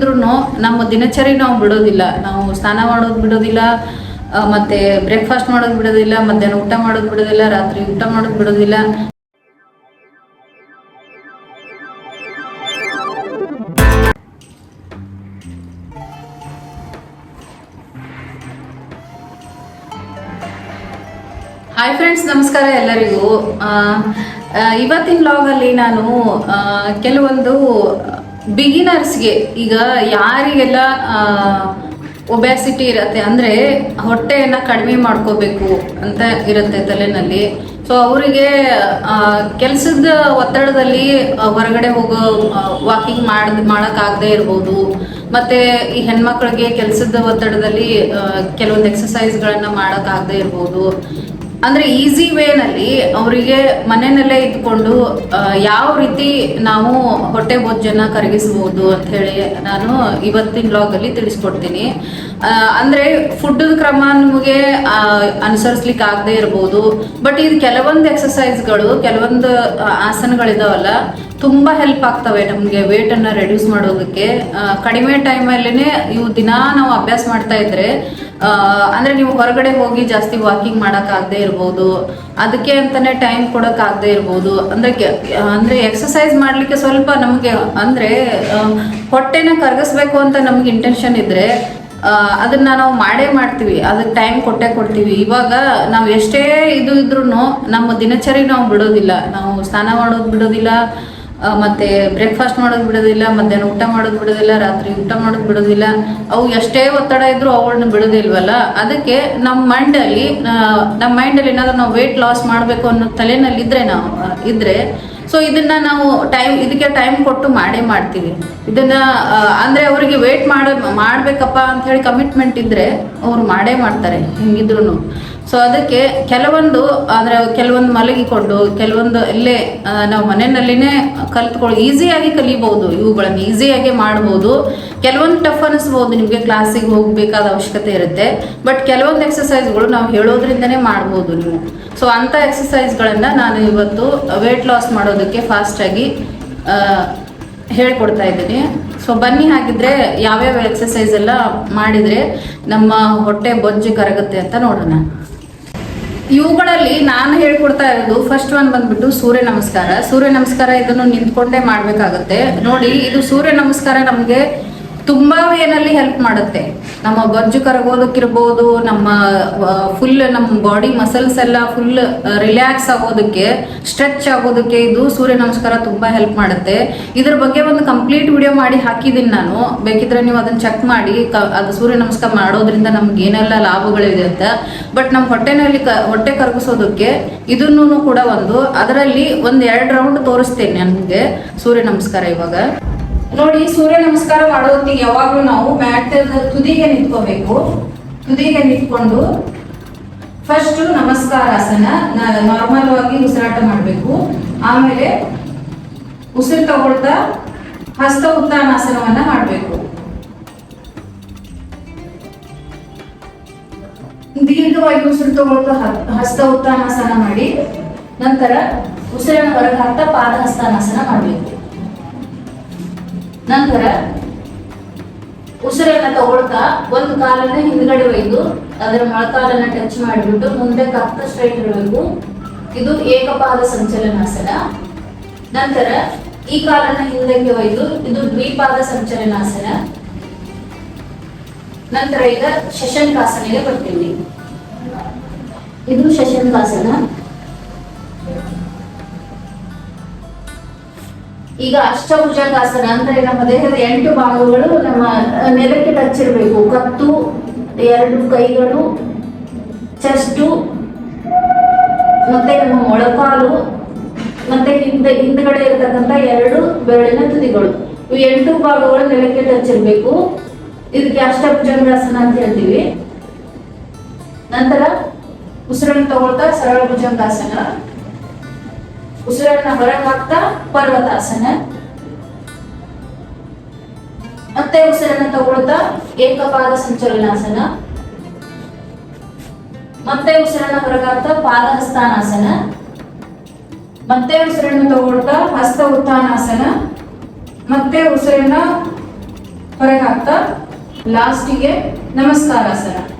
ಇದ್ರೂ ನಮ್ಮ ದಿನಚರಿ ನಾವು ಬಿಡೋದಿಲ್ಲ. ನಾವು ಸ್ನಾನ ಮಾಡೋದು ಬಿಡೋದಿಲ್ಲ ಮತ್ತೆ ಬ್ರೇಕ್ಫಾಸ್ಟ್ ಮಾಡೋದು ಬಿಡೋದಿಲ್ಲ, ಮಧ್ಯಾಹ್ನ ಊಟ ಮಾಡೋದು ಬಿಡೋದಿಲ್ಲ, ರಾತ್ರಿ ಊಟ ಮಾಡೋದು ಬಿಡೋದಿಲ್ಲ. ಹಾಯ್ ಫ್ರೆಂಡ್ಸ್ ನಮಸ್ಕಾರ ಎಲ್ಲರಿಗೂ. ಇವತ್ತಿನ ಬ್ಲಾಗಲ್ಲಿ ನಾನು ಕೆಲವೊಂದು ಬಿಗಿನರ್ಸ್ಗೆ ಈಗ ಯಾರಿಗೆಲ್ಲ ಒಬ್ಯಾಸಿಟಿ ಇರತ್ತೆ ಅಂದರೆ ಹೊಟ್ಟೆಯನ್ನು ಕಡಿಮೆ ಮಾಡ್ಕೋಬೇಕು ಅಂತ ಇರುತ್ತೆ ತಲೆನಲ್ಲಿ. ಸೊ ಅವರಿಗೆ ಕೆಲಸದ ಒತ್ತಡದಲ್ಲಿ ಹೊರಗಡೆ ಹೋಗೋ ವಾಕಿಂಗ್ ಮಾಡ್, ಮಾಡೋಕ್ಕಾಗದೇ ಇರ್ಬೋದು. ಮತ್ತು ಈ ಹೆಣ್ಮಕ್ಳಿಗೆ ಕೆಲಸದ ಒತ್ತಡದಲ್ಲಿ ಕೆಲವೊಂದು ಎಕ್ಸಸೈಸ್ಗಳನ್ನು ಮಾಡೋಕ್ಕಾಗದೇ ಇರ್ಬೋದು. ಅಂದ್ರೆ ಈಸಿ ವೇನಲ್ಲಿ ಅವರಿಗೆ ಮನೆಯಲ್ಲೇ ಇದ್ಕೊಂಡು ಯಾವ ರೀತಿ ನಾವು ಹೊಟ್ಟೆ ಬೊಜ್ಜನ್ನ ಕರಗಿಸಬಹುದು ಅಂತ ಹೇಳಿ ನಾನು ಇವತ್ತಿನ ಬ್ಲಾಗ್ ಅಲ್ಲಿ ತಿಳಿಸ್ಕೊಡ್ತೀನಿ. ಅಂದ್ರೆ ಫುಡ್ ಕ್ರಮ ನಮಗೆ ಅನುಸರಿಸ್ಲಿಕ್ಕೆ ಆಗದೆ ಇರ್ಬೋದು. ಬಟ್ ಇದು ಕೆಲವೊಂದು ಎಕ್ಸಸೈಸ್ಗಳು ಕೆಲವೊಂದು ಆಸನಗಳಿದಾವಲ್ಲ, ತುಂಬಾ ಹೆಲ್ಪ್ ಆಗ್ತವೆ ನಮಗೆ ವೇಟ್ ಅನ್ನ ರೆಡ್ಯೂಸ್ ಮಾಡೋದಕ್ಕೆ. ಕಡಿಮೆ ಟೈಮಲ್ಲಿನೇ ಇವು ದಿನಾ ನಾವು ಅಭ್ಯಾಸ ಮಾಡ್ತಾ ಇದ್ರೆ ಅಂದ್ರೆ ನೀವು ಹೊರಗಡೆ ಹೋಗಿ ಜಾಸ್ತಿ ವಾಕಿಂಗ್ ಆಗದೆ ಇರ್ಬೋದು. ಅದಕ್ಕೆ ಅಂತಾನೆ ಟೈಮ್ ಆಗದೆ ಇರ್ಬೋದು. ಅಂದ್ರೆ ಅಂದ್ರೆ ಎಕ್ಸಸೈಸ್ ಮಾಡ್ಲಿಕ್ಕೆ ಸ್ವಲ್ಪ ನಮಗೆ, ಅಂದ್ರೆ ಹೊಟ್ಟೆನ ಕರಗಿಸ್ಬೇಕು ಅಂತ ನಮ್ಗೆ ಇಂಟೆನ್ಷನ್ ಇದ್ರೆ ಅದನ್ನ ನಾವು ಮಾಡೇ ಮಾಡ್ತೀವಿ. ಅದಕ್ಕೆ ಟೈಮ್ ಕೊಟ್ಟೆ ಕೊಡ್ತೀವಿ. ಇವಾಗ ನಾವು ಎಷ್ಟೇ ಇದು ಇದ್ರೂ ನಮ್ಮ ದಿನಚರಿ ನಾವು ಬಿಡೋದಿಲ್ಲ. ನಾವು ಸ್ನಾನ ಮಾಡೋದು ಬಿಡೋದಿಲ್ಲ ಮತ್ತೆ ಬ್ರೇಕ್ಫಾಸ್ಟ್ ಮಾಡೋದು ಬಿಡೋದಿಲ್ಲ, ಮಧ್ಯಾಹ್ನ ಊಟ ಮಾಡೋದು ಬಿಡೋದಿಲ್ಲ, ರಾತ್ರಿ ಊಟ ಮಾಡೋದು ಬಿಡೋದಿಲ್ಲ. ಅವು ಎಷ್ಟೇ ಒತ್ತಡ ಇದ್ರೂ ಅವುಗಳನ್ನ ಬಿಡೋದಿಲ್ವಲ್ಲ ಅದಕ್ಕೆ ನಮ್ಮ ಮೈಂಡಲ್ಲಿ ನಮ್ಮ ಮೈಂಡಲ್ಲಿ ಏನಾದರೂ ನಾವು ವೆಯ್ಟ್ ಲಾಸ್ ಮಾಡಬೇಕು ಅನ್ನೋ ತಲೆನಲ್ಲಿ ಇದ್ರೆ ನಾವು ಇದ್ದರೆ ಸೊ ಇದನ್ನ ನಾವು ಟೈಮ್ ಇದಕ್ಕೆ ಟೈಮ್ ಕೊಟ್ಟು ಮಾಡೇ ಮಾಡ್ತೀವಿ. ಇದನ್ನ ಅಂದ್ರೆ ಅವರಿಗೆ ವೇಟ್ ಮಾಡ, ಮಾಡ್ಬೇಕಪ್ಪ ಅಂತ ಹೇಳಿ ಕಮಿಟ್ಮೆಂಟ್ ಇದ್ರೆ ಅವ್ರು ಮಾಡೇ ಮಾಡ್ತಾರೆ ಹಿಂಗಿದ್ರು ಸೊ ಅದಕ್ಕೆ ಕೆಲವೊಂದು ಅಂದ್ರೆ ಕೆಲವೊಂದು ಮಲಗಿಕೊಂಡು ಕೆಲವೊಂದು ಇಲ್ಲೇ ಆ, ನಾವು ಮನೆಯಲ್ಲಿನೇ ಕಲ್ತ್ಕೊಳ್ಳಿ ಈಸಿಯಾಗಿ ಕಲಿಬಹುದು ಇವುಗಳನ್ನು ಈಸಿಯಾಗಿ ಮಾಡ್ಬೋದು. ಕೆಲವೊಂದು ಟಫ್ ಅನಿಸ್ಬೋದು ನಿಮಗೆ ಕ್ಲಾಸಿಗೆ ಹೋಗಬೇಕಾದ ಅವಶ್ಯಕತೆ ಇರುತ್ತೆ. ಬಟ್ ಕೆಲವೊಂದು ಎಕ್ಸಸೈಸ್ಗಳು ನಾವು ಹೇಳೋದ್ರಿಂದನೇ ಮಾಡ್ಬೋದು ನೀವು. ಸೊ ಅಂಥ ಎಕ್ಸಸೈಸ್ಗಳನ್ನು ನಾನು ಇವತ್ತು ವೇಟ್ ಲಾಸ್ ಮಾಡೋದಕ್ಕೆ ಫಾಸ್ಟಾಗಿ ಹೇಳ್ಕೊಡ್ತಾ ಇದ್ದೀನಿ. ಸೊ ಬನ್ನಿ ಹಾಗಿದ್ರೆ ಯಾವ್ಯಾವ ಎಕ್ಸಸೈಸ್ ಎಲ್ಲ ಮಾಡಿದರೆ ನಮ್ಮ ಹೊಟ್ಟೆ ಬೊಜ್ಜು ಕರಗುತ್ತೆ ಅಂತ ನೋಡೋಣ. ಇವುಗಳಲ್ಲಿ ನಾನು ಹೇಳ್ಕೊಡ್ತಾ ಇರೋದು ಫಸ್ಟ್ ಒನ್ ಬಂದ್ಬಿಟ್ಟು ಸೂರ್ಯ ನಮಸ್ಕಾರ. ಸೂರ್ಯ ನಮಸ್ಕಾರ ಇದನ್ನು ನಿಂತ್ಕೊಂಡೇ ಮಾಡ್ಬೇಕಾಗತ್ತೆ. ನೋಡಿ, ಇದು ಸೂರ್ಯ ನಮಸ್ಕಾರ ನಮಗೆ ತುಂಬಾ ವೇನಲ್ಲಿ ಹೆಲ್ಪ್ ಮಾಡುತ್ತೆ. ನಮ್ಮ ಗೊಜ್ಜು ಕರಗೋದಕ್ಕಿರ್ಬೋದು, ನಮ್ಮ ಫುಲ್ ನಮ್ಮ ಬಾಡಿ ಮಸಲ್ಸ್ ಎಲ್ಲ ಫುಲ್ ರಿಲ್ಯಾಕ್ಸ್ ಆಗೋದಕ್ಕೆ ಸ್ಟ್ರೆಚ್ ಆಗೋದಕ್ಕೆ ಇದು ಸೂರ್ಯ ನಮಸ್ಕಾರ ತುಂಬಾ ಹೆಲ್ಪ್ ಮಾಡುತ್ತೆ. ಇದ್ರ ಬಗ್ಗೆ ಒಂದು ಕಂಪ್ಲೀಟ್ ವಿಡಿಯೋ ಮಾಡಿ ಹಾಕಿದ್ದೀನಿ ನಾನು. ಬೇಕಿದ್ರೆ ನೀವು ಅದನ್ನ ಚೆಕ್ ಮಾಡಿ ಅದು ಸೂರ್ಯ ನಮಸ್ಕಾರ ಮಾಡೋದ್ರಿಂದ ನಮ್ಗೆ ಏನೆಲ್ಲ ಲಾಭಗಳಿದೆ ಅಂತ. ಬಟ್ ನಮ್ಮ ಹೊಟ್ಟೆನಲ್ಲಿ ಹೊಟ್ಟೆ ಕರಗಿಸೋದಕ್ಕೆ ಇದನ್ನೂ ಕೂಡ ಒಂದು. ಅದರಲ್ಲಿ ಒಂದ್ ಎರಡು ರೌಂಡ್ ತೋರಿಸ್ತೇನೆ ನನಗೆ ಸೂರ್ಯ ನಮಸ್ಕಾರ ಇವಾಗ. ನೋಡಿ, ಸೂರ್ಯ ನಮಸ್ಕಾರ ಮಾಡೋದಕ್ಕೆ ಯಾವಾಗಲೂ ನಾವು ಮ್ಯಾಟ್ ತುದಿಗೆ ನಿಂತ್ಕೋಬೇಕು. ತುದಿಗೆ ನಿಂತ್ಕೊಂಡು ಫಸ್ಟ್ ನಮಸ್ಕಾರಾಸನ ನಾರ್ಮಲ್ ಆಗಿ ಉಸಿರಾಟ ಮಾಡಬೇಕು. ಆಮೇಲೆ ಉಸಿರು ತಗೊಳ್ತಾ ಹಸ್ತ ಉತ್ತಾನಾಸನವನ್ನ ಮಾಡಬೇಕು. ದೀರ್ಘವಾಗಿ ಉಸಿರು ತಗೊಳ್ತಾ ಹಸ್ತ ಉತ್ತಾನಾಸನ ಮಾಡಿ ನಂತರ ಉಸಿರನ್ನು ಹೊರಗೆ ಹಾಕ್ತಾ ಪಾದ ಹಸ್ತಾನಾಸನ ಮಾಡಬೇಕು. ನಂತರ ಉಸಿರನ್ನ ತಗೊಳ್ತಾ ಒಂದು ಕಾಲನ್ನ ಹಿಂದ್ಗಡೆ ಒಯ್ದು ಅದರ ಮೊಳಕಾಲನ್ನ ಟಚ್ ಮಾಡಿಬಿಟ್ಟು ಮುಂದೆ ಕತ್ತ ಸ್ಟ್ರೈಟ್ ಇರಬೇಕು ಇದು ಏಕಪಾದ ಸಂಚಲನಾಸನ. ನಂತರ ಈ ಕಾಲನ್ನ ಹಿಂದಕ್ಕೆ ಒಯ್ದು ಇದು ದ್ವಿಪಾದ ಸಂಚಲನಾಸನ. ನಂತರ ಈಗ ಶಶಂಕಾಸನಿಗೆ ಬರ್ತೀವಿ. ಇದು ಶಶಂಕಾಸನ. ಈಗ ಅಷ್ಟಭುಜಂಗಾಸನ ಅಂದ್ರೆ ನಮ್ಮ ದೇಹದ ಎಂಟು ಭಾಗಗಳು ನಮ್ಮ ನೆಲಕ್ಕೆ ಟಚ್ ಇರಬೇಕು. ಕತ್ತು, ಎರಡು ಕೈಗಳು ಚೆಸ್ಟು ಮತ್ತೆ ನಮ್ಮ ಮೊಳಕಾಲು, ಮತ್ತೆ ಹಿಂದೆ, ಹಿಂದ್ಗಡೆ ಇರತಕ್ಕಂತ ಎರಡು ಬೆರಳಿನ ತುದಿಗಳು. ಇವು ಎಂಟು ಭಾಗಗಳು ನೆಲಕ್ಕೆ ಟಚ್ ಇರಬೇಕು. ಇದಕ್ಕೆ ಅಷ್ಟಭುಜಂಗಾಸನ ಅಂತ ಹೇಳ್ತೀವಿ. ನಂತರ ಉಸಿರನ್ನು ತಗೊಳ್ತಾ ಸರಳ ಭುಜಂಗಾಸನ ಉಸಿರನ್ನ ಹೊರಗೆ ಹಾಕ್ತಾ ಪರ್ವತಾಸನ ಮತ್ತೆ ಉಸಿರನ್ನ ತಗೊಳ್ತಾ ಏಕಪಾದ ಸಂಚಲನಾಸನ. ಮತ್ತೆ ಉಸಿರನ್ನ ಹೊರಗಾಗ್ತಾ ಪಾದಹಸ್ತಾನಾಸನ. ಮತ್ತೆ ಉಸಿರನ್ನು ತಗೊಳ್ತಾ ಹಸ್ತ ಉತ್ಥಾನಾಸನ. ಮತ್ತೆ ಉಸಿರನ್ನ ಹೊರಗಾಕ್ತಾ ಲಾಸ್ಟಿಗೆ ನಮಸ್ಕಾರಾಸನ.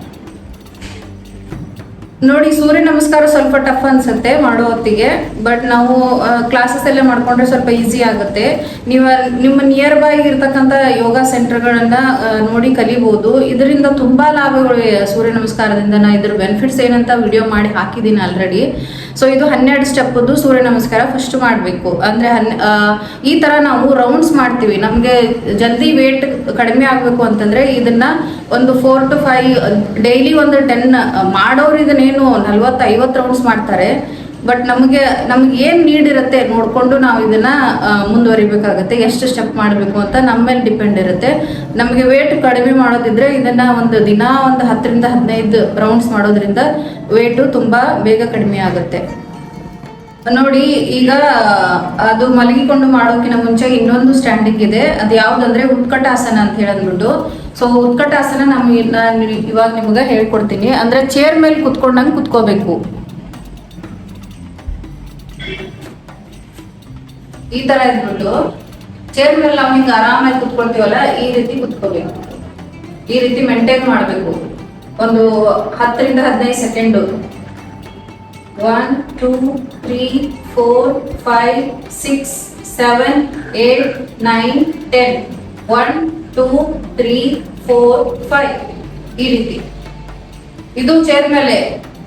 ನೋಡಿ, ಸೂರ್ಯ ನಮಸ್ಕಾರ ಸ್ವಲ್ಪ ಟಫ್ ಅನ್ಸುತ್ತೆ ಮಾಡೋ ಹೊತ್ತಿಗೆ ಬಟ್ ನಾವು ಕ್ಲಾಸಸ್ ಎಲ್ಲ ಮಾಡ್ಕೊಂಡ್ರೆ ಸ್ವಲ್ಪ ಈಸಿ ಆಗುತ್ತೆ. ನೀವು ನಿಮ್ಮ ನಿಯರ್ ಬೈ ಇರ್ತಕ್ಕಂಥ ಯೋಗ ಸೆಂಟರ್ಗಳನ್ನ ನೋಡಿ ಕಲಿಬಹುದು ಇದರಿಂದ ತುಂಬಾ ಲಾಭಗಳು ಸೂರ್ಯ ನಮಸ್ಕಾರದಿಂದ ನಾ ಇದ್ರ ಬೆನಿಫಿಟ್ಸ್ ಏನಂತ ವಿಡಿಯೋ ಮಾಡಿ ಹಾಕಿದ್ದೀನಿ ಆಲ್ರೆಡಿ ಸೊ ಇದು ಹನ್ನೆರಡು ಸ್ಟೆಪ್ಪದ್ದು ಸೂರ್ಯ ನಮಸ್ಕಾರ ಫಸ್ಟ್ ಮಾಡಬೇಕು. ಅಂದ್ರೆ ಹನ್ ಈ ತರ ನಾವು ರೌಂಡ್ಸ್ ಮಾಡ್ತೀವಿ. ನಮಗೆ ಜಲ್ದಿ ವೇಟ್ ಕಡಿಮೆ ಆಗಬೇಕು ಅಂತಂದ್ರೆ ಇದನ್ನ ಒಂದು ಫೋರ್ ಟು ಫೈವ್ ಡೈಲಿ ಒಂದು ಟೆನ್ ಮಾಡೋರು ಇದನ್ನೇನು ನಲ್ವತ್ತು ಐವತ್ತು ರೌಂಡ್ಸ್ ಮಾಡ್ತಾರೆ. ಬಟ್ ನಮಗೆ, ನಮ್ಗೆ ಏನು ನೀಡಿರುತ್ತೆ ನೋಡಿಕೊಂಡು ನಾವು ಇದನ್ನ ಮುಂದುವರಿಬೇಕಾಗತ್ತೆ. ಎಷ್ಟು ಸ್ಟೆಪ್ ಮಾಡಬೇಕು ಅಂತ ನಮ್ಮ ಮೇಲೆ ಡಿಪೆಂಡ್ ಇರುತ್ತೆ. ನಮಗೆ ವೇಟ್ ಕಡಿಮೆ ಮಾಡೋದಿದ್ರೆ ಇದನ್ನ ಒಂದು ದಿನ ಒಂದು ಹತ್ತರಿಂದ ಹದಿನೈದು ರೌಂಡ್ಸ್ ಮಾಡೋದ್ರಿಂದ ವೇಟು ತುಂಬಾ ಬೇಗ ಕಡಿಮೆ ಆಗುತ್ತೆ. ನೋಡಿ, ಈಗ ಅದು ಮಲಗಿಕೊಂಡು ಮಾಡೋಕಿನ ಮುಂಚೆ ಇನ್ನೊಂದು ಸ್ಟ್ಯಾಂಡಿಂಗ್ ಇದೆ. ಅದು ಯಾವ್ದಂದ್ರೆ ಉತ್ಕಟಾಸನ ಅಂತ ಹೇಳಂದ್ಬಿಟ್ಟು ಸೊ ಉತ್ಕಟಾಸನ ಆಸನ ನಾನು ಇವಾಗ ನಿಮ್ಗೆ ಹೇಳ್ಕೊಡ್ತೀನಿ. ಅಂದ್ರೆ ಚೇರ್ ಮೇಲೆ ಕುತ್ಕೊಂಡಂಗೆ ಕುತ್ಕೋಬೇಕು. ಈ ತರ ಇದ್ಬಿಟ್ಟು ಚೇರ್ ಮೇಲೆ ನಾವು ಹಿಂಗೆ ಆರಾಮಾಗಿ ಕುತ್ಕೊಳ್ತೀವಲ್ಲ, ಈ ರೀತಿ ಕುತ್ಕೋಬೇಕು. ಈ ರೀತಿ ಮೇಂಟೈನ್ ಮಾಡಬೇಕು. ಒಂದು ಹತ್ತರಿಂದ ಹದಿನೈದು second one two three four five six seven eight nine ten one two three four five ಈ ರೀತಿ. ಇದು ಚೇರ್ ಮೇಲೆ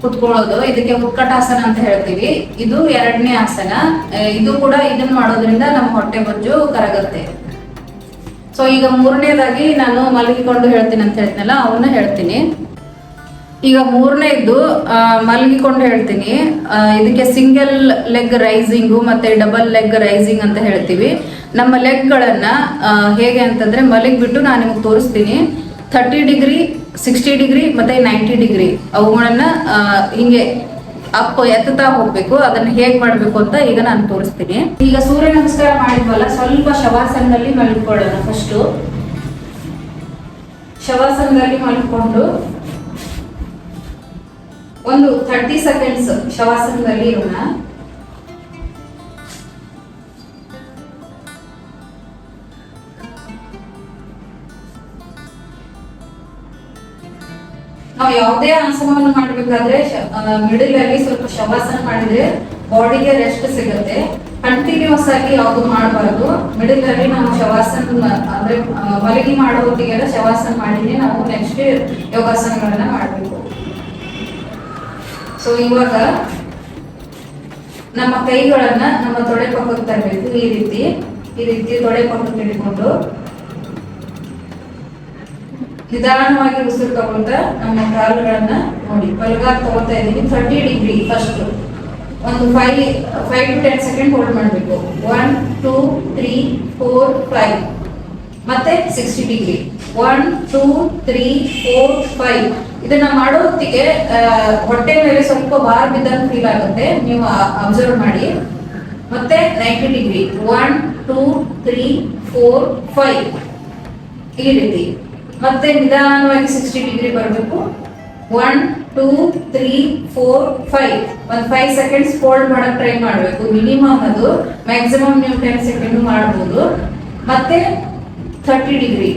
ಕುತ್ಕೊಳ್ಳೋದು, ಇದಕ್ಕೆ ಉತ್ಕಟಾಸನ ಅಂತ ಹೇಳ್ತೀವಿ. ಇದು ಎರಡನೇ ಆಸನ. ಇದು ಕೂಡ ಇದನ್ನ ಮಾಡೋದ್ರಿಂದ ನಮ್ಮ ಹೊಟ್ಟೆ ಬೊಜ್ಜು ಕರಗತ್ತೆ. ಸೊ ಈಗ ಮೂರನೇದಾಗಿ ನಾನು ಮಲಗಿಕೊಂಡು ಹೇಳ್ತೀನಿ ಅಂತ ಹೇಳ್ತೀನಲ್ಲ, ಅವನ್ನ ಹೇಳ್ತೀನಿ. ಈಗ ಮೂರನೇದ್ದು ಮಲಗಿಕೊಂಡು ಹೇಳ್ತೀನಿ. ಇದಕ್ಕೆ ಸಿಂಗಲ್ ಲೆಗ್ ರೈಸಿಂಗು ಮತ್ತೆ ಡಬಲ್ ಲೆಗ್ ರೈಸಿಂಗ್ ಅಂತ ಹೇಳ್ತೀವಿ. ನಮ್ಮ ಲೆಗ್ಗಳನ್ನ ಹೇಗೆ ಅಂತಂದ್ರೆ ಮಲಗಿಬಿಟ್ಟು ನಾನು ನಿಮಗೆ ತೋರಿಸ್ತೀನಿ. ಥರ್ಟಿ ಡಿಗ್ರಿ ಸಿಕ್ಸ್ಟಿ ಡಿಗ್ರಿ ಮತ್ತೆ ನೈಂಟಿ ಡಿಗ್ರಿ ಅವುಗಳನ್ನ ಹಿಂಗೆ ಅಪ್ ಎತ್ತುತ್ತಾ ಹೋಗ್ಬೇಕು. ಅದನ್ನ ಹೇಗ್ ಮಾಡ್ಬೇಕು ಅಂತ ಈಗ ನಾನು ತೋರಿಸ್ತೀನಿ. ಈಗ ಸೂರ್ಯ ನಮಸ್ಕಾರ ಮಾಡಿದ್ವಲ್ಲ, ಸ್ವಲ್ಪ ಶವಾಸನದಲ್ಲಿ ಮಲ್ಕೊಳ್ಳೋಣ ಫಸ್ಟು ಶವಾಸನದಲ್ಲಿ ಮಲ್ಕೊಂಡು ಒಂದು ಥರ್ಟಿ ಸೆಕೆಂಡ್ಸ್ ಶವಾಸನದಲ್ಲಿ ಇರೋಣ. ನಾವು ಯಾವುದೇ ಆಸನವನ್ನು ಮಾಡಬೇಕಾದ್ರೆ ಮಿಡಲ್ ಅಲ್ಲಿ ಸ್ವಲ್ಪ ಶವಾಸನ ಮಾಡಿದ್ರೆ ಬಾಡಿಗೆ ರೆಸ್ಟ್ ಸಿಗುತ್ತೆ. ಕಂಟಿನ್ಯೂಸ್ ಆಗಿ ಯಾವುದು ಮಾಡಬಾರ್ದು. ಮಿಡಲ್ ಅಲ್ಲಿ ನಾವು ಶವಾಸನ ಅಂದ್ರೆ ಮಲಗಿ ಮಾಡೋ ಹೊತ್ತಿಗೆಲ್ಲ ಶವಾಸನ ಮಾಡಿದ್ರೆ ನಾವು ನೆಕ್ಸ್ಟ್ ಯೋಗಾಸನಗಳನ್ನ ಮಾಡಬೇಕು. ಸೊ ಇವಾಗ ನಮ್ಮ ಕೈಗಳನ್ನ ನಮ್ಮ ತೊಡೆ ಪಕ್ಕಕ್ಕೆ ತರಬೇಕು. ಈ ರೀತಿ ಈ ರೀತಿ ತೊಡೆ ಪಕ್ಕಕ್ಕೆ ಹಿಡ್ಕೊಂಡು ನಿಧಾನವಾಗಿ ಉಸಿರು ತಗೊಳ್ತಾ ನಮ್ಮ ಕಾಲುಗಳನ್ನ ನೋಡಿ ಬಲಗಾರ್ ತಗೋತಾ ಇದ್ದೀವಿ ತರ್ಟಿ ಡಿಗ್ರಿ ಫಸ್ಟ್ ಒಂದು five five to ten second hold ಮಾಡಬೇಕು. One two three four five ಮತ್ತೆ sixty degree one two three four five ಇದನ್ನ ಮಾಡೋ ಹೊತ್ತಿಗೆ ಹೊಟ್ಟೆ ಮೇಲೆ ಸ್ವಲ್ಪ ಬಾರ್ ಬಿದ್ದಂಗೆ ಫೀಲ್ ಆಗುತ್ತೆ. ನೀವು ಅಬ್ಸರ್ವ್ ಮಾಡಿ. ಮತ್ತೆ ninety degree one two three four five ಈ ರೀತಿ. ಮತ್ತೆ ನಿಧಾನವಾಗಿ ಸಿಕ್ಸ್ಟಿ ಡಿಗ್ರಿ ಬರಬೇಕು. One two three four five ಒಂದು ಫೈವ್ ಸೆಕೆಂಡ್ಸ್ ಫೋಲ್ಡ್ ಮಾಡಕ್ ಟ್ರೈ ಮಾಡಬೇಕು. ಮಿನಿಮಮ್ ಅದು. ಮ್ಯಾಕ್ಸಿಮಮ್ ನೀವು ಟೆನ್ ಸೆಕೆಂಡ್ ಮಾಡ್ಬೋದು. ಮತ್ತೆ ಥರ್ಟಿ ಡಿಗ್ರಿ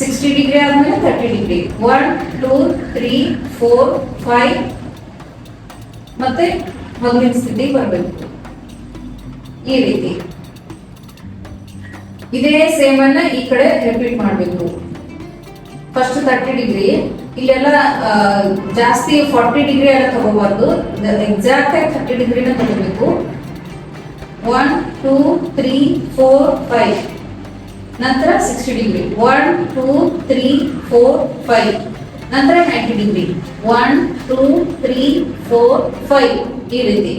ಸಿಕ್ಸ್ಟಿ ಡಿಗ್ರಿ ಆದ್ಮೇಲೆ thirty degree one two three four five ಮತ್ತೆ ಮೊದಲಿನ ಸ್ಥಿತಿಗೆ ಬರಬೇಕು. ಈ ರೀತಿ. ಇದೇ ಸೇಮ್ ಅನ್ನ ಈ ಕಡೆ ರಿಪೀಟ್ ಮಾಡಬೇಕು. ಫಸ್ಟ್ ತರ್ಟಿ ಡಿಗ್ರಿ ಇಲ್ಲೆಲ್ಲ ಜಾಸ್ತಿ ಫಾರ್ಟಿ ಡಿಗ್ರಿ ಎಲ್ಲ ತಗೋಬಾರ್ದು. ಎಕ್ಸಾಕ್ಟ್ ಆಗಿ ತರ್ಟಿ ಡಿಗ್ರಿನ ತಗೋಬೇಕು. One two three four five ನಂತರ sixty degree one two three four five ನಂತರ ninety degree one two three four five ಈ ರೀತಿ.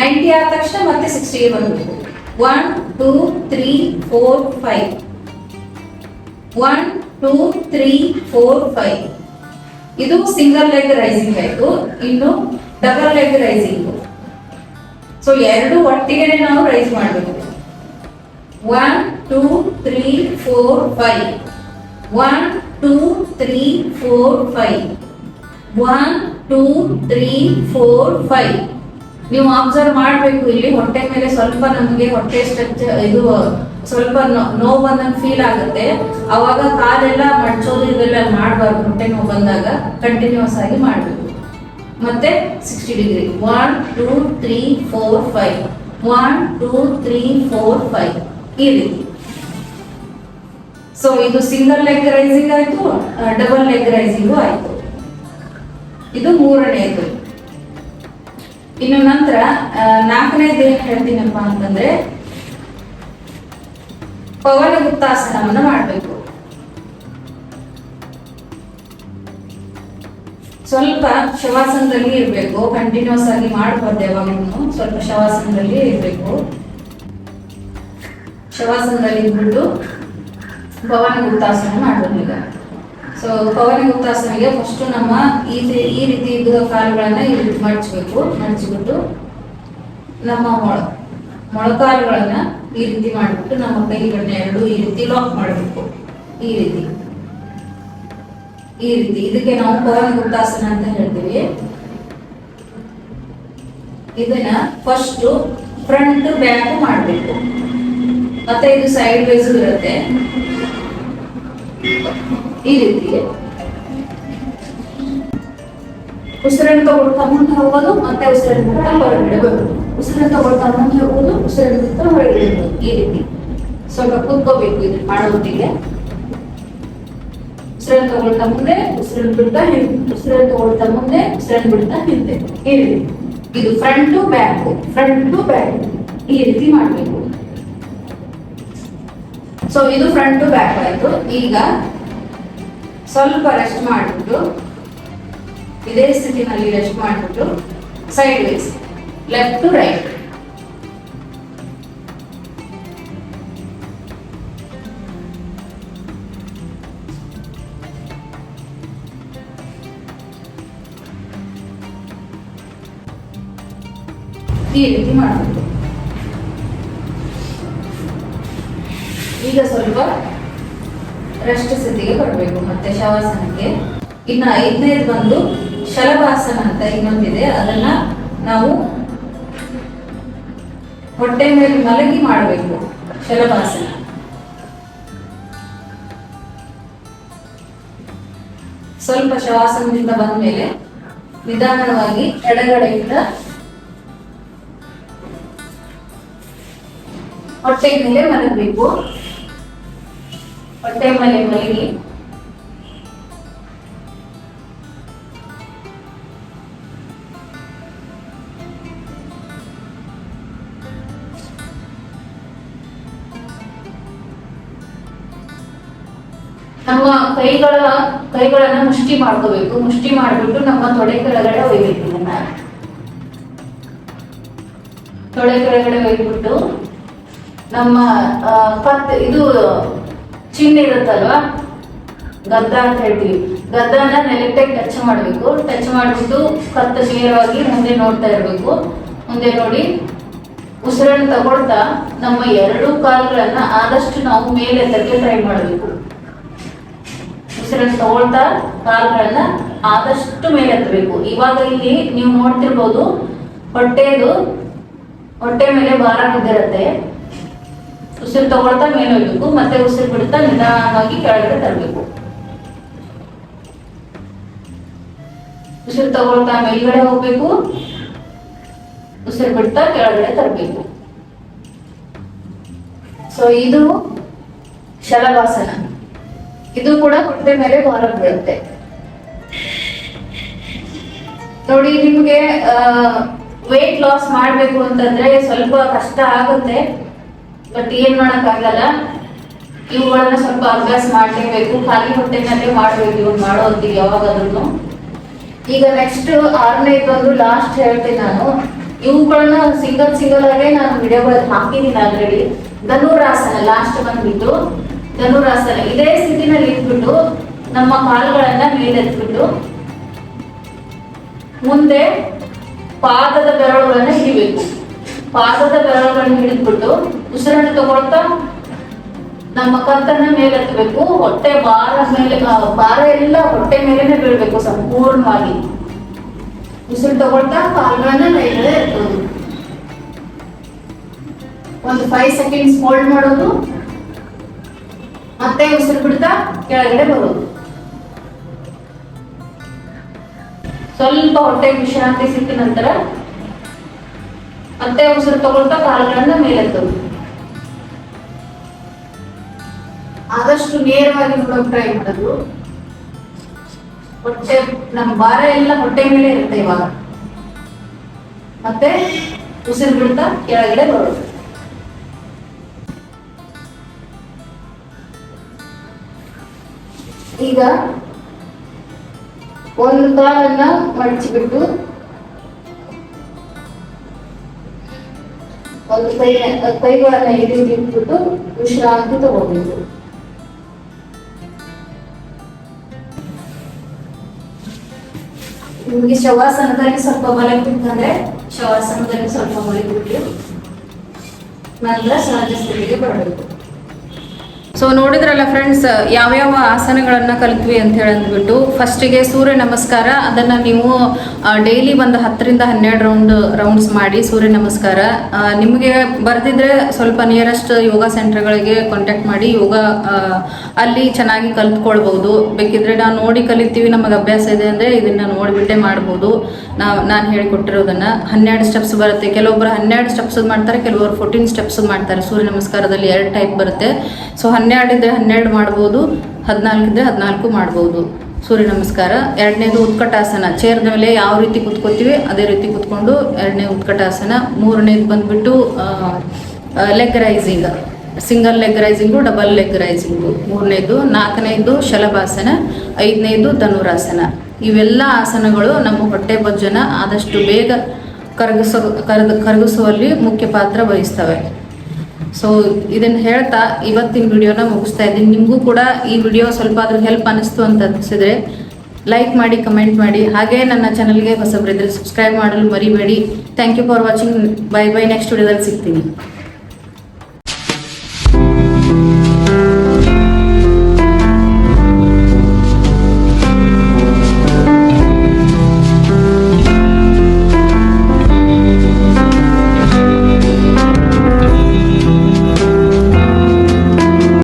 ನೈಂಟಿ ಆದ ತಕ್ಷಣ ಮತ್ತೆ ಸಿಕ್ಸ್ಟಿಗೆ ಬರಬೇಕು. One two three four five one two three four five ಇದು ಸಿಂಗಲ್ ಲೆಗ್ ರೈಸಿಂಗ್ ಆಯ್ತು ಇನ್ನು ಡಬಲ್ ಲೆಗ್ ರೈಸಿಂಗ್ ಸೊ ಎರಡು ಒಟ್ಟಿಗೆ ನಾವು ರೈಸ್ ಮಾಡಬೇಕು. One two three four five one two three four five one two three four five ನೀವು observe ಮಾಡಬೇಕು, ಇಲ್ಲಿ ಹೊಟ್ಟೆ ಮೇಲೆ ಸ್ವಲ್ಪ ನಮಗೆ ಹೊಟ್ಟೆ ಸ್ಟ್ರೆಚ್ ಇದು ಸ್ವಲ್ಪ ನೋವು ಬಂದಂಗೆ ಫೀಲ್ ಆಗುತ್ತೆ. ಅವಾಗ ಕಾಲೆಲ್ಲ ಮಡಚೋದು ಇದೆಲ್ಲ ಮಾಡಬಾರ್ದು, ಹೊಟ್ಟೆ ನೋವು ಬಂದಾಗ ಕಂಟಿನ್ಯೂಸ್ ಆಗಿ ಮಾಡಬೇಕು. ಮತ್ತೆ sixty degree one two three four five one two three four five ಈ ರೀತಿ. ಸೊ ಇದು ಸಿಂಗಲ್ ಲೆಗ್ ರೈಸಿಂಗ್ ಆಯಿತು ಡಬಲ್ ಲೆಗ್ ರೈಸಿಂಗು ಆಯಿತು. ಇದು ಮೂರನೆಯದು ಇನ್ನು ನಂತರ ನಾಲ್ಕನೇ ಏನ್ ಹೇಳ್ತೀನಪ್ಪ ಅಂತಂದ್ರೆ ಪವನ ಗುಪ್ತಾಸನವನ್ನ ಮಾಡಬೇಕು. ಸ್ವಲ್ಪ ಶವಾಸನದಲ್ಲಿ ಇರಬೇಕು ಕಂಟಿನ್ಯೂಸ್ ಆಗಿ ಮಾಡಬಾರ್ದು ಯಾವಾಗಲೂ ಸ್ವಲ್ಪ ಶವಾಸನದಲ್ಲಿ ಇರಬೇಕು. ಶವಾಸನದಲ್ಲಿ ಇದ್ಬಿಟ್ಟು ಪವನ ಗುಪ್ತಾಸನ ಮಾಡಬೇಕು ಈಗ. ಸೊ ಪವನಿ ಗುಪ್ತಾಸನಿಗೆ ಫಸ್ಟ್ ನಮ್ಮ ಈ ಈ ರೀತಿ ಇದ್ದ ಕಾಲುಗಳನ್ನ ಇಲ್ಲಿ ಮಡಚಬೇಕು, ಮಡಚಿಬಿಟ್ಟು ನಮ್ಮ ಮೊಳ, ಮೊಳಕಾಲುಗಳನ್ನ ಈ ರೀತಿ ಮಾಡಿಬಿಟ್ಟು ನಮ್ಮ ಕೈಗಳನ್ನ ಎರಡು ಈ ರೀತಿ ಲಾಕ್ ಮಾಡಬೇಕು, ಈ ರೀತಿ. ಈ ರೀತಿ. ಇದಕ್ಕೆ ನಾವು ಪವನ್ ಗುಪ್ತಾಸನ ಅಂತ ಹೇಳ್ತೀವಿ. ಇದನ್ನ ಫಸ್ಟ್ ಫ್ರಂಟ್ ಬ್ಯಾಕ್ ಮಾಡಬೇಕು. ಮತ್ತೆ ಇದು ಸೈಡ್ ವೈಸ್ ಇರುತ್ತೆ. ಈ ರೀತಿ. ಉಸಿರನ್ನು ತಗೊಳ್ತಾ ಮುಂದೆ ಹೋಗೋದು, ಮತ್ತೆ ಉಸಿರನ್ನು ಬಿಡ್ತಾ ಹೊರಗಡೆ ಬರೋದು. ಉಸಿರನ್ನು ತಗೊಳ್ತಾ ಮುಂದೆ ಹೋಗೋದು ಉಸಿರನ್ನು ಬಿಡ್ತಾ ಹೊರಗಡೆ ಬರೋದು. ಈ ರೀತಿ. ಸ್ವಲ್ಪ ಕೂತ್ಕೋಬೇಕು ಇದು ಮಾಡೋದಿಗೆ ಉಸಿರನ್ನು ತಗೊಳ್ತಾ ಮುಂದೆ ಉಸಿರನ್ನು ಬಿಡ್ತಾ ಹಿಂದೆ. ಉಸಿರನ್ನು ತಗೊಳ್ತಾ ಮುಂದೆ ಉಸಿರನ್ನು ಬಿಡ್ತಾ ಹಿಂದೆ. ಈ ರೀತಿ. ಇದು front to back front to back ಈ ರೀತಿ ಮಾಡಬೇಕು. ಸೊ ಇದು ಫ್ರಂಟ್ ಟು ಬ್ಯಾಕ್ ಆಯ್ತು. ಈಗ ಸ್ವಲ್ಪ ರೆಸ್ಟ್ ಮಾಡಿಬಿಟ್ಟು, ಇದೇ ಸ್ಥಿತಿನಲ್ಲಿ ರೆಸ್ಟ್ ಮಾಡಿಬಿಟ್ಟು side wise left to right ಈ ರೀತಿ ಮಾಡಬೇಕು ಈಗ ಸ್ವಲ್ಪ ರೆಸ್ಟ್ ಸ್ಥಿತಿಗೆ ಬರಬೇಕು. ಮತ್ತೆ ಶವಾಸನಕ್ಕೆ ಇನ್ನು ಐದನೇದು ಬಂದು ಶಲಭಾಸನ ಅಂತ ಇನ್ನೊಂದಿದೆ. ಅದನ್ನ ನಾವು ಹೊಟ್ಟೆ ಮೇಲೆ ಮಲಗಿ ಮಾಡಬೇಕು ಶಲಭಾಸನ. ಸ್ವಲ್ಪ ಶವಾಸನದಿಂದ ಬಂದ ಮೇಲೆ ನಿಧಾನವಾಗಿ ಎಡಗಡೆಯಿಂದ ಹೊಟ್ಟೆ ಮೇಲೆ ಮಲಗಬೇಕು. ಹೊಟ್ಟೆ ಮನೆ ಮಲಗಿ ನಮ್ಮ ಕೈಗಳ, ಕೈಗಳನ್ನ ಮುಷ್ಟಿ ಮಾಡ್ಕೋಬೇಕು. ಮುಷ್ಟಿ ಮಾಡಿಬಿಟ್ಟು ನಮ್ಮ ತೊಡೆ ಕೆಳಗಡೆ ಒಯ್ಬೇಕು. ಇದನ್ನ ತೊಡೆ ಕೆಳಗಡೆ ಒಯ್ದ್ಬಿಟ್ಟು ನಮ್ಮ ಕತ್ ಇದು ಚಿನ್ನ ಇರುತ್ತಲ್ವಾ? ಗದ್ದ ಅಂತ ಹೇಳ್ತೀವಿ. ಗದ್ದನ ನೆಲಕ್ಕೆ ಟಚ್ ಮಾಡಬೇಕು. ಟಚ್ ಮಾಡಿಬಿಟ್ಟು ಕತ್ತು ನೇರವಾಗಿ ಮುಂದೆ ನೋಡ್ತಾ ಇರಬೇಕು. ಮುಂದೆ ನೋಡಿ. ಉಸಿರನ್ನು ತಗೊಳ್ತಾ ನಮ್ಮ ಎರಡು ಕಾಲುಗಳನ್ನ ಆದಷ್ಟು ನಾವು ಮೇಲೆ ಎತ್ತಕ್ಕೆ ಟ್ರೈ ಮಾಡಬೇಕು. ಉಸಿರನ್ನು ತಗೊಳ್ತಾ ಕಾಲುಗಳನ್ನ ಆದಷ್ಟು ಮೇಲೆ ಎತ್ತಬೇಕು. ಇವಾಗ ಇಲ್ಲಿ ನೀವು ನೋಡ್ತಿರ್ಬೋದು ಹೊಟ್ಟೆದು, ಹೊಟ್ಟೆ ಮೇಲೆ ಭಾರ ಬಿದ್ದಿರತ್ತೆ. ಉಸಿರು ತಗೊಳ್ತಾ ಮೇಲೆ ಹೋಗ್ಬೇಕು ಮತ್ತೆ ಉಸಿರು ಬಿಡ್ತಾ ನಿಧಾನವಾಗಿ ಕೆಳಗಡೆ ತರಬೇಕು. ಉಸಿರು ತಗೊಳ್ತಾ ಮೇಲ್ಗಡೆ ಹೋಗ್ಬೇಕು, ಉಸಿರು ಬಿಡ್ತಾ ಕೆಳಗಡೆ ತರಬೇಕು. ಸೊ ಇದು ಶಲಭಾಸನ. ಇದು ಕೂಡ ಹೊಟ್ಟೆ ಮೇಲೆ ಭಾರ ಬೀಳುತ್ತೆ. ನೋಡಿ, ನಿಮ್ಗೆ ವೇಟ್ ಲಾಸ್ ಮಾಡ್ಬೇಕು ಅಂತಂದ್ರೆ ಸ್ವಲ್ಪ ಕಷ್ಟ ಆಗುತ್ತೆ. ಬಟ್ ಏನ್ ಮಾಡಕ್ ಆಗಲ್ಲ ಇವುಗಳನ್ನ ಸ್ವಲ್ಪ ಅಭ್ಯಾಸ ಮಾಡ್ಲೇಬೇಕು. ಖಾಲಿ ಹೊಟ್ಟೆನಲ್ಲೇ ಮಾಡ್ಬೇಕು ಇವ್ರು ಮಾಡೋದಿಗೆ ಯಾವಾಗಾದ್ರೂ ಈಗ ನೆಕ್ಸ್ಟ್ ಆರನೇ ಬಂದು ಲಾಸ್ಟ್ ಹೇಳ್ತೀನಿ ನಾನು. ಇವುಗಳನ್ನ ಸಿಂಗಲ್ ಸಿಂಗಲ್ ಆಗೇ ನಾನು ವಿಡಿಯೋಗಳಲ್ಲಿ ಹಾಕಿದ್ದೀನಿ ಆಲ್ರೆಡಿ ಧನುರಾಸನ ಲಾಸ್ಟ್ ಬಂದ್ಬಿಟ್ಟು. ಧನುರಾಸನ ಇದೇ ಸ್ಥಿತಿನಲ್ಲಿ ಇಟ್ಬಿಟ್ಟು ನಮ್ಮ ಕಾಲುಗಳನ್ನ ಮೇಲೆತ್ಬಿಟ್ಟು ಮುಂದೆ ಪಾದದ ಬೆರಳುಗಳನ್ನ ಹಿಡಿಬೇಕು. ಪಾದದ ಬೆರಳುಗಳನ್ನ ಹಿಡಿದ್ಬಿಟ್ಟು ಉಸಿರನ್ನು ತಗೊಳ್ತಾ ನಮ್ಮ ಕತ್ತನ್ನ ಮೇಲೆತ್ತಬೇಕು. ಹೊಟ್ಟೆ ಭಾರ ಮೇಲೆ ಬಾರ ಎಲ್ಲ ಹೊಟ್ಟೆ ಮೇಲೆನೆ ಬೀಳ್ಬೇಕು ಸಂಪೂರ್ಣವಾಗಿ. ಉಸಿರು ತಗೊಳ್ತಾ ಕಾಲುಗಳನ್ನ ಮೇಲ್ಗಡೆ ಎತ್ತೋದು. ಒಂದು ಫೈವ್ ಸೆಕೆಂಡ್ಸ್ ಹೋಲ್ಡ್ ಮಾಡೋದು. ಮತ್ತೆ ಉಸಿರು ಬಿಡ್ತಾ ಕೆಳಗಡೆ ಬರೋದು. ಸ್ವಲ್ಪ ಹೊಟ್ಟೆ ವಿಶ್ರಾಂತಿ ಸಿಕ್ಕ ನಂತರ ಮತ್ತೆ ಉಸಿರು ತಗೊಳ್ತಾ ಕಾಲುಗಳನ್ನ ಮೇಲೆತ್ತು ಆದಷ್ಟು ನೇರವಾಗಿ ನೋಡೋಕೆ ಟ್ರೈ ಮಾಡೋದು. ಹೊಟ್ಟೆ ನಮ್ಮ ಭಾರ ಎಲ್ಲ ಹೊಟ್ಟೆ ಮೇಲೆ ಇರುತ್ತೆ ಇವಾಗ. ಮತ್ತೆ ಉಸಿರು ಬಿಡ್ತಾ ಕೆಳಗಡೆ ಬರೋದು. ಈಗ ಒಂದು ಕಾಲನ್ನ ಮಡಚಿಬಿಟ್ಟು ಒಂದು ಕೈ ಕೈಗಳನ್ನ ಇಲ್ಲಿ ಇಟ್ಬಿಟ್ಟು ವಿಶ್ರಾಂತಿ ತಗೋಬೇಕು ನಿಮಗೆ ಶವಾಸನದಲ್ಲಿ ಸ್ವಲ್ಪ ಮಲಗಿಬಿಟ್ಟಂದ್ರೆ ಶವಾಸನದಲ್ಲಿ ಸ್ವಲ್ಪ ಮಲಗಿಬಿಟ್ಟು ನಂತರ ಸಹಜ ಸ್ಥಿತಿಗೆ ಬರಬೇಕು. ಸೊ ನೋಡಿದ್ರಲ್ಲ ಫ್ರೆಂಡ್ಸ್ ಯಾವ್ಯಾವ ಆಸನಗಳನ್ನ ಕಲಿತ್ವಿ ಅಂತ ಹೇಳಿ ಅಂದ್ಬಿಟ್ಟು ಫಸ್ಟಿಗೆ ಸೂರ್ಯ ನಮಸ್ಕಾರ, ಅದನ್ನ ನೀವು ಡೈಲಿ ಒಂದು ಹತ್ತರಿಂದ ಹನ್ನೆರಡು ರೌಂಡ್ ರೌಂಡ್ಸ್ ಮಾಡಿ ಸೂರ್ಯ ನಮಸ್ಕಾರ. ನಿಮಗೆ ಬರ್ದಿದ್ರೆ ಸ್ವಲ್ಪ ನಿಯರೆಸ್ಟ್ ಯೋಗ ಸೆಂಟರ್ಗಳಿಗೆ ಕಾಂಟ್ಯಾಕ್ಟ್ ಮಾಡಿ ಯೋಗ ಅಲ್ಲಿ ಚೆನ್ನಾಗಿ ಕಲ್ತ್ಕೊಳ್ಬಹುದು ಬೇಕಿದ್ರೆ ನಾವು ನೋಡಿ ಕಲಿತೀವಿ, ನಮಗೆ ಅಭ್ಯಾಸ ಇದೆ ಅಂದ್ರೆ ಇದನ್ನ ನೋಡಿಬಿಟ್ಟೆ ಮಾಡ್ಬೋದು. ನಾವು, ನಾನು ಹೇಳಿಕೊಟ್ಟಿರೋದನ್ನ. ಹನ್ನೆರಡು ಸ್ಟೆಪ್ಸ್ ಬರುತ್ತೆ. ಕೆಲವೊಬ್ಬರು ಹನ್ನೆರಡು ಸ್ಟೆಪ್ಸ್ ಮಾಡ್ತಾರೆ, ಕೆಲವೊಬ್ರು ಫೋರ್ಟೀನ್ ಸ್ಟೆಪ್ಸ್ ಮಾಡ್ತಾರೆ. ಸೂರ್ಯ ನಮಸ್ಕಾರದಲ್ಲಿ ಎರಡು ಟೈಪ್ ಬರುತ್ತೆ. ಸೊ ಹನ್ನೆರಡು ಇದ್ರೆ ಹನ್ನೆರಡು ಮಾಡ್ಬೋದು ಹದಿನಾಲ್ಕು ಇದ್ರೆ ಹದಿನಾಲ್ಕು ಮಾಡ್ಬೋದು. ಸೂರ್ಯ ನಮಸ್ಕಾರ. ಎರಡನೇದು ಉತ್ಕಟಾಸನ. ಚೇರ್ನ ಮೇಲೆ ಯಾವ ರೀತಿ ಕುತ್ಕೋತೀವಿ, ಅದೇ ರೀತಿ ಕುತ್ಕೊಂಡು ಎರಡನೇ ಉತ್ಕಟಾಸನ. ಮೂರನೇದು ಬಂದ್ಬಿಟ್ಟು leg raising single leg raising double leg raising ಮೂರನೇದು, ನಾಲ್ಕನೇದು ಶಲಭಾಸನ. ಐದನೇದು ಧನುರಾಸನ. ಇವೆಲ್ಲ ಆಸನಗಳು ನಮ್ಮ ಹೊಟ್ಟೆ ಬೊಜ್ಜನ ಆದಷ್ಟು ಬೇಗ ಕರಗಿಸೋ, ಕರಗ, ಕರಗಿಸುವಲ್ಲಿ ಮುಖ್ಯ ಪಾತ್ರ ವಹಿಸ್ತವೆ. ಸೊ ಇದನ್ನ ಹೇಳ್ತಾ ಇವತ್ತಿನ ವಿಡಿಯೋನ ಮುಗಿಸ್ತಾ ಇದ್ದೀನಿ. ನಿಮಗೂ ಕೂಡ ಈ ವಿಡಿಯೋ ಸ್ವಲ್ಪ ಆದ್ರೂ ಹೆಲ್ಪ್ ಅನಿಸ್ತು ಅಂತ ಅನಿಸಿದ್ರೆ ಲೈಕ್ ಮಾಡಿ ಕಮೆಂಟ್ ಮಾಡಿ. ಹಾಗೆ ನನ್ನ ಚಾನಲ್ಗೆ ಹೊಸಬರಿದ್ರೆ ಸಬ್ಸ್ಕ್ರೈಬ್ ಮಾಡಲು ಮರಿಬೇಡಿ. Thank you for watching bye bye next ವಿಡಿಯೋದಲ್ಲಿ ಸಿಗ್ತೀನಿ.